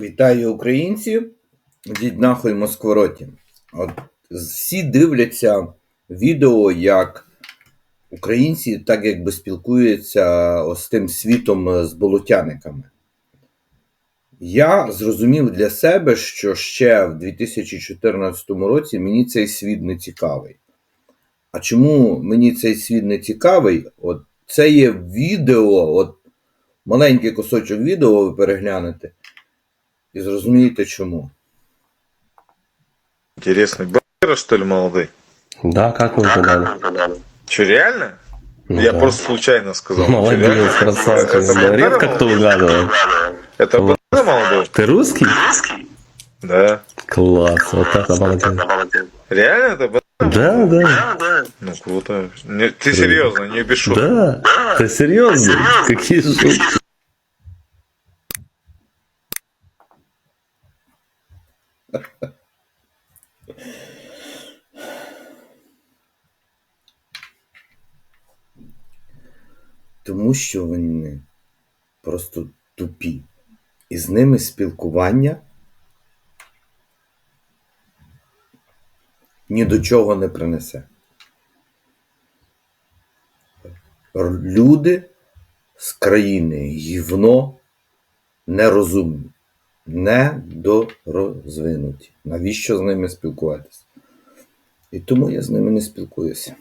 Вітаю українці! Йдіть нахуй Москвороті. От всі дивляться відео, як українці так якби спілкуються ось тим світом з болотяниками. Я зрозумів для себе, що ще в 2014 році мені цей світ не цікавий. А чому мені цей світ не цікавий? От це є відео, от маленький кусочок відео ви переглянете. І зрозумієте чому. Интересный б***ь, что ли, молодой? Да, как мы угадали? Че, реально? Ну Я да. просто случайно сказал. Чё, Молодец, реально? красавчик. Это Да, Бандера Редко кто молодой? угадывает. Это Вот. Бандера молодой? Ты русский? Да. Класс, вот это молодец. Реально это Бандера? Да, да, Ну, круто. Не- ты серьезно, не без шуток? да. Ты серьезно? Какие шутки? Тому що вони просто тупі. І з ними спілкування ні до чого не принесе. Люди з країни гівно нерозумні, недорозвинуті. Навіщо з ними спілкуватися? І тому я з ними не спілкуюся.